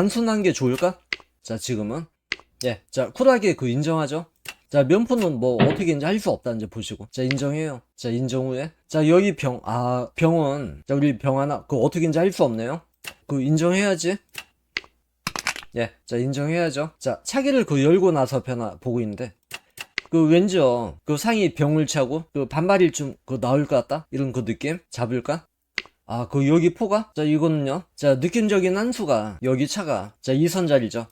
단순한 게 좋을까? 자, 지금은. 예, 자, 쿨하게 그 인정하죠? 자, 면포는 뭐 어떻게 이제 할 수 없다 이제 보시고. 자, 인정해요. 자, 인정 후에. 자, 여기 병, 아, 병은, 자, 우리 병 하나, 그 어떻게 이제 할 수 없네요? 그 인정해야지. 예, 자, 인정해야죠. 자, 차기를 그 열고 나서 변화 보고 있는데. 그 왠지요, 그 상이 병을 차고, 그 반발일 좀, 그 나올 것 같다? 이런 그 느낌? 잡을까? 아, 그 여기 포가? 자, 이거는요. 자, 느낌적인 한 수가, 여기 차가, 자, 이 선자리죠.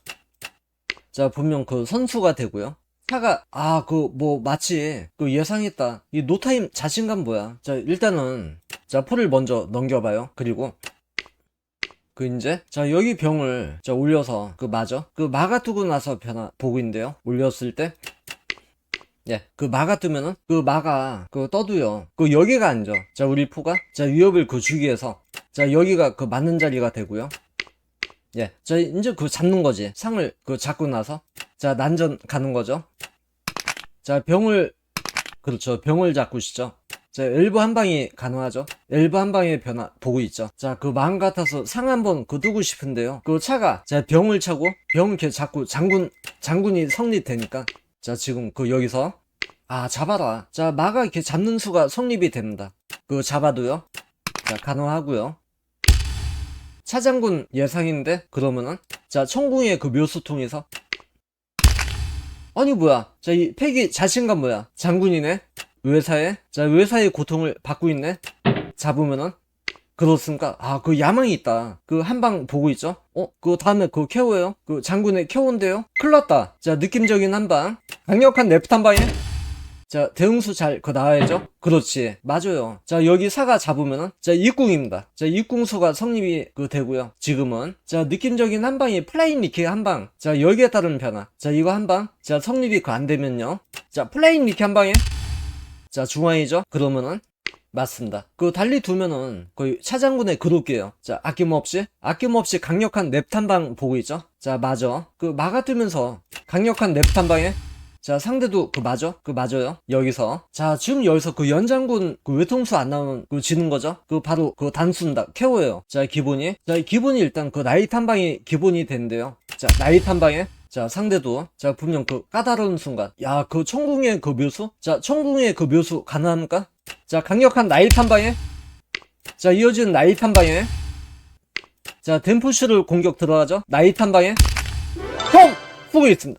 자, 분명 그 선수가 되고요. 차가, 아, 그, 뭐, 마치, 그 예상했다. 이 노타임 자신감 뭐야. 자, 일단은, 자, 포를 먼저 넘겨 봐요. 그리고, 그 이제 자 여기 병을 자 올려서 그 마저 그 마가 뜨고 나서 변화 보고 있는데요 올렸을 때 예, 그 마가 뜨면은 그 마가 그 떠도요. 그 여기가 앉아. 자, 우리 포가 자 위협을 그 주기 위해서 자 여기가 그 맞는 자리가 되고요. 예, 자 이제 그 잡는 거지. 상을 그 잡고 나서 자 난전 가는 거죠. 자 병을 그렇죠. 병을 잡고 있죠. 자, 엘보 한 방이 가능하죠. 엘보 한 방의 변화 보고 있죠. 자, 그 마음 같아서 상 한번 그 두고 싶은데요. 그 차가 자 병을 차고 병을 이렇게 잡고 장군 장군이 성립되니까 자 지금 그 여기서 아 잡아라. 자 마가 이렇게 잡는 수가 성립이 됩니다. 그 잡아도요. 자 가능하고요. 차장군 예상인데 그러면은 자 청궁의 그 묘수 통해서 아니 뭐야 자 이 팩이 자신감 뭐야 장군이네 외사에 자 외사의 고통을 받고 있네 잡으면은 그렇습니까? 아 그 야망이 있다. 그 한방 보고 있죠? 어그 다음에 그 케어예요? 그 장군의 케어인데요? 클 났다. 자 느낌적인 한방. 강력한 네프트 한 방에. 자 대응수 잘 그 나와야죠? 그렇지. 맞아요. 자 여기 사가 잡으면은 자 입궁입니다. 자 입궁수가 성립이 그 되고요 지금은. 자 느낌적인 한 방이 플레인 리키 한방. 자 여기에 따른 변화. 자 이거 한방 자 성립이 그 안 되면요. 자 플레인 리키 한 방에. 자 중앙이죠? 그러면은 맞습니다. 그 달리 두면은 거의 차장군의 그룹이에요. 자 아낌없이 아낌없이 강력한 랩 한방 보고 있죠? 자 맞아. 그 막아 뜨면서 강력한 랩한 방에 자 상대도 그 맞아? 그 맞아요. 여기서. 자 지금 여기서 그 연장군 그 외통수 안 나오는 그 지는 거죠? 그 바로 그 단순다 케어예요. 자 기본이. 자 기본이 일단 그 나이트 한 방이 기본이 되는데요. 자 나이트 한 방에. 자 상대도. 자 분명 그 까다로운 순간. 야그 청궁의 그 묘수? 자 청궁의 그 묘수 가능합니까 자 강력한 한 방에. 자 이어지는 한 방에. 자 덴푸시를 공격 들어가죠. 한 방에. 형! 후고 있습니다